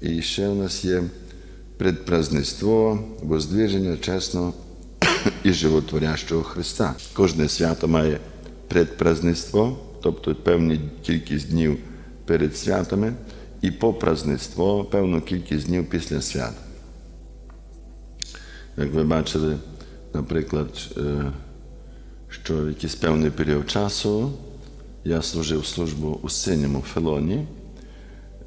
І ще у нас є предпраздництво, воздвиження чесного і животворящого Христа. Кожне свято має предпраздництво, тобто певну кількість днів перед святами, і попраздництво, певну кількість днів після свят. Як ви бачили, наприклад, е, що якийсь певний період часу я служив службу у синьому фелоні.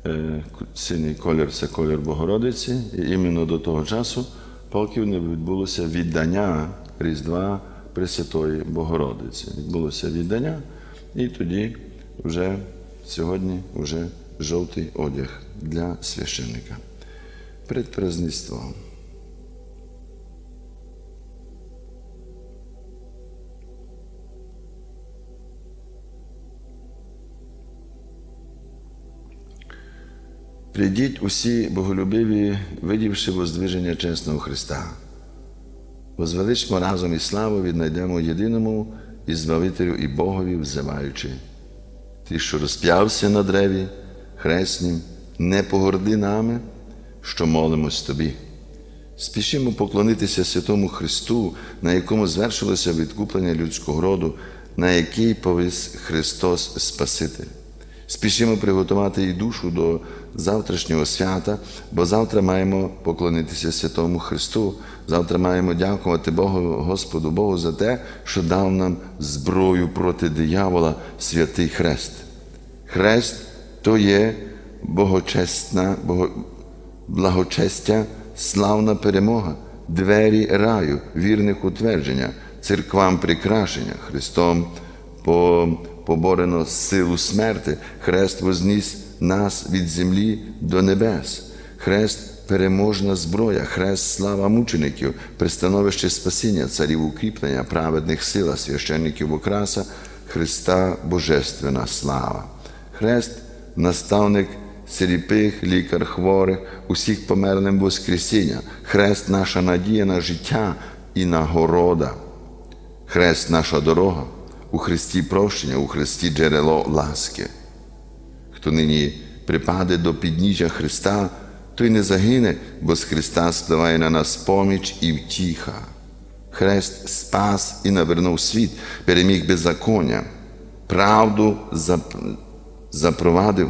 Е, Синій колір це колір Богородиці, і іменно до того часу, поки не відбулося віддання Різдва Пресвятої Богородиці. Відбулося віддання, і тоді вже сьогодні вже жовтий одяг для священника. Предпраздництво. Прийдіть усі боголюбиві, видівши воздвиження чесного Христа. Возвеличмо разом і славу віднайдемо єдиному і Збавителю і Богові, взиваючи. Ти, що розп'явся на древі, хреснім, не погорди нами, що молимось тобі. Спішимо поклонитися святому Христу, на якому звершилося відкуплення людського роду, на який повис Христос Спаситель. Спішимо приготувати і душу до завтрашнього свята, бо завтра маємо поклонитися святому Христу. Завтра маємо дякувати Богу, Господу Богу за те, що дав нам зброю проти диявола, святий Хрест. Хрест то є богочесна, бого, благочестя, славна перемога, двері раю, вірних утвердження, церквам прикрашення Христом поборено силу смерти, хрест возніс нас від землі до небес, хрест переможна зброя, хрест слава мучеників, пристановище спасіння, царів укріплення, праведних сила, священників окраса, Христа Божественна слава. Хрест наставник сліпих, лікар хворих, усіх померлим Воскресіння, хрест наша надія на життя і нагорода, хрест наша дорога у Христі прощення, у Христі джерело ласки. Хто нині припаде до підніжжя Христа, той не загине, бо з Христа спливає на нас поміч і втіха. Хрест спас і навернув світ, переміг беззаконня, правду запровадив,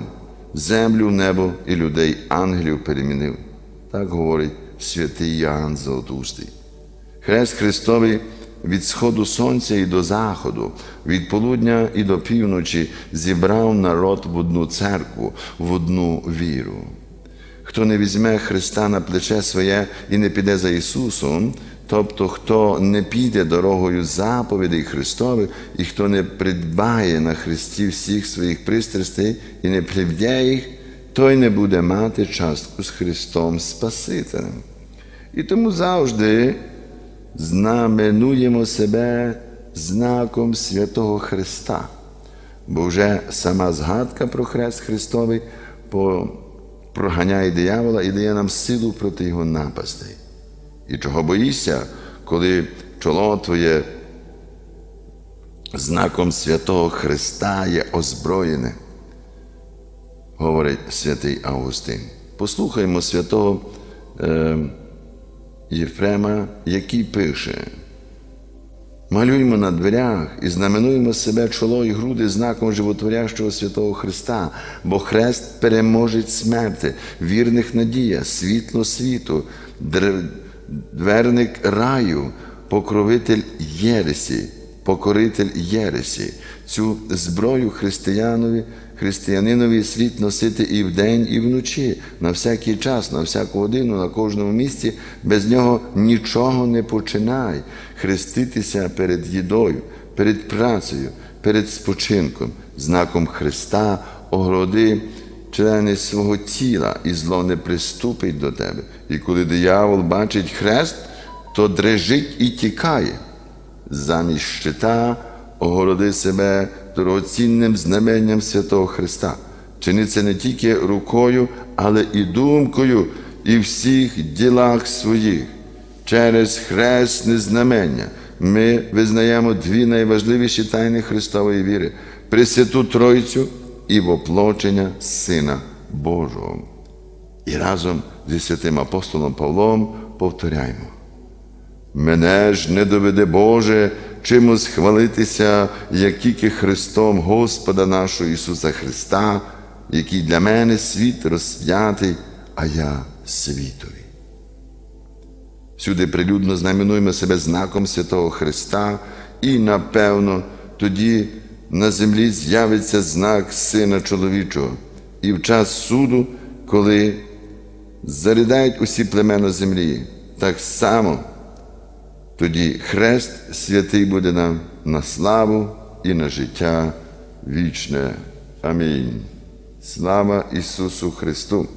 землю, небо і людей, ангелів перемінив. Так говорить святий Ян Золотустий. Хрест Христовий від сходу сонця і до заходу, від полудня і до півночі зібрав народ в одну церкву, в одну віру. Хто не візьме Христа на плече своє і не піде за Ісусом, тобто хто не піде дорогою заповідей Христових, і хто не придбає на Христі всіх своїх пристрастей і не прив'є їх, той не буде мати частку з Христом Спасителем. І тому завжди знаменуємо себе знаком святого Христа, бо вже сама згадка про Хрест Христовий проганяє диявола і дає нам силу проти його напастей. І чого боїшся, коли чоло твоє знаком святого Христа є озброєне, говорить святий Августин. Послухаймо святого. Е, Єфрема, який пише: Малюймо на дверях і знаменуємо себе чоло і груди знаком животворящого святого Христа, бо хрест переможить смерти, вірних надія, світло світу, дверник раю, покровитель Єресі, покоритель Єресі. Цю зброю християнові християнинові слід носити і вдень, і вночі, на всякий час, на всяку годину, на кожному місці, без нього нічого не починай. Хреститися перед їдою, перед працею, перед спочинком, знаком Христа, огороди. Члени свого тіла і зло не приступить до тебе. І коли диявол бачить хрест, то дрежить і тікає. Замість щита огороди себе дорогоцінним знаменням святого Христа. Чини це не тільки рукою, але і думкою, і всіх ділах своїх. Через хресне знамення ми визнаємо дві найважливіші тайни Христової віри Пресвяту Тройцю і воплочення Сина Божого. І разом зі святим апостолом Павлом повторяємо. Мене ж не доведе Боже чимось хвалитися, як тільки Христом Господа нашого Ісуса Христа, який для мене світ розп'ятий, а я світові. Всюди прилюдно знаменуємо себе знаком святого Христа, і, напевно, тоді на землі з'явиться знак Сина чоловічого, і в час суду, коли зарядають усі племена землі, так само тоді хрест святий буде нам на славу і на життя вічне. Амінь. Слава Ісусу Христу!